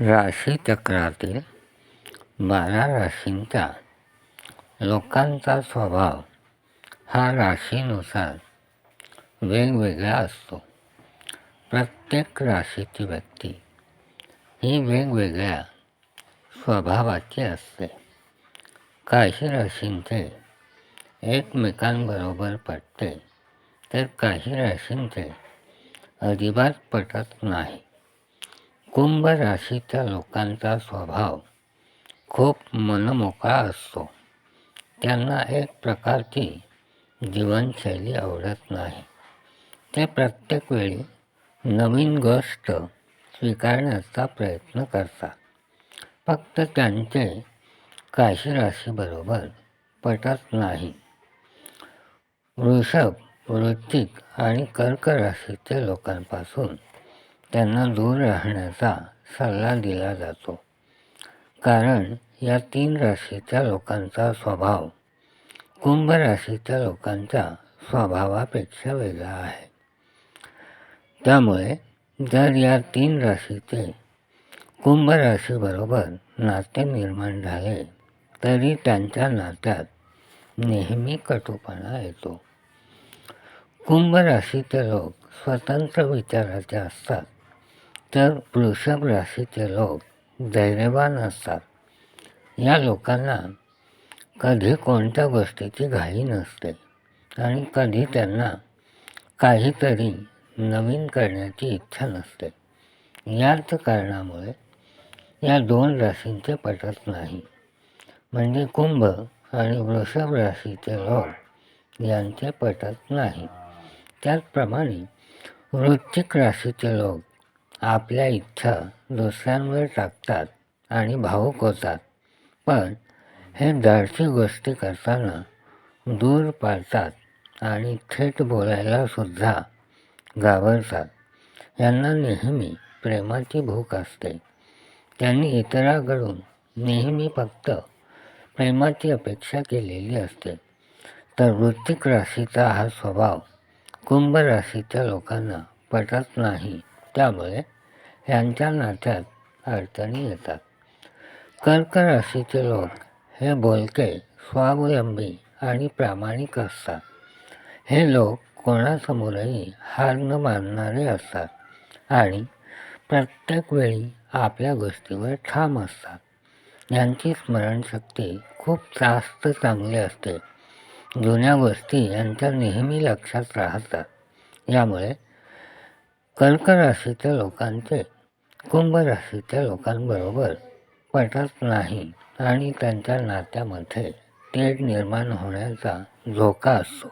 राशी चक्रातील बारा राशींचा लोकांचा स्वभाव हा राशीनुसार वेगवेगळा असतो. प्रत्येक राशीची व्यक्ती ही वेगवेगळ्या स्वभावाची असते. काही राशींचे एकमेकांबरोबर पटते तर काही राशींचे अजिबात पटत नाही. कुंभ राशीच्या लोकांचा स्वभाव खूप मनमोकळा असतो. त्यांना एक प्रकारची जीवनशैली आवडत नाही. ते प्रत्येक वेळी नवीन गोष्ट स्वीकारण्याचा प्रयत्न करतात. फक्त त्यांचे काही राशीबरोबर पटत नाही. वृषभ वृश्चिक आणि कर्क राशीच्या लोकांपासून त्यांना दूर राहण्याचा सल्ला दिला जातो. कारण या तीन राशीच्या लोकांचा स्वभाव कुंभ राशीच्या लोकांच्या स्वभावापेक्षा वेगळा आहे. त्यामुळे जर या तीन राशीचे कुंभ राशीबरोबर नाते निर्माण झाले तरी त्यांच्या नात्यात नेहमी कटुपणा येतो. कुंभ राशीचे लोक स्वतंत्र विचाराचे असतात. तर वृषभ राशीचे लोक धैर्यवान असतात. या लोकांना कधी कोणत्या गोष्टीची घाई नसते आणि कधी त्यांना काहीतरी नवीन करण्याची इच्छा नसते. याच कारणामुळे या दोन राशींचे पटत नाही. म्हणजे कुंभ आणि वृषभ राशीचे लोक यांचे पटत नाही. त्याचप्रमाणे वृश्चिक राशीचे लोक आपल्या इच्छा दुसऱ्यांवर टाकतात आणि भावूक होतात. पण हे धाडसी गोष्टी करताना दूर पाळतात आणि थेट बोलायला सुद्धा घाबरतात. यांना नेहमी प्रेमाची भूक असते. त्यांनी इतरांकडून नेहमी फक्त प्रेमाची अपेक्षा केलेली असते. तर वृत्तिक राशीचा हा स्वभाव कुंभ राशीच्या लोकांना पटत नाही. त्यामुळे यांच्या नात्यात अडचणी येतात. कर्क राशीचे लोक हे बोलके स्वावलंबी आणि प्रामाणिक असतात. हे लोक कोणासमोरही हार न मानणारे असतात आणि प्रत्येक वेळी आपल्या गोष्टीवर ठाम असतात. यांची स्मरणशक्ती खूप जास्त चांगली असते. जुन्या गोष्टी यांच्या नेहमी लक्षात राहतात. यामुळे कर्क राशीच्या लोकांचे कुंभ राशीच्या लोकांबरोबर पटत नाही आणि त्यांच्या नात्यामध्ये तेढ निर्माण होण्याचा धोका असतो.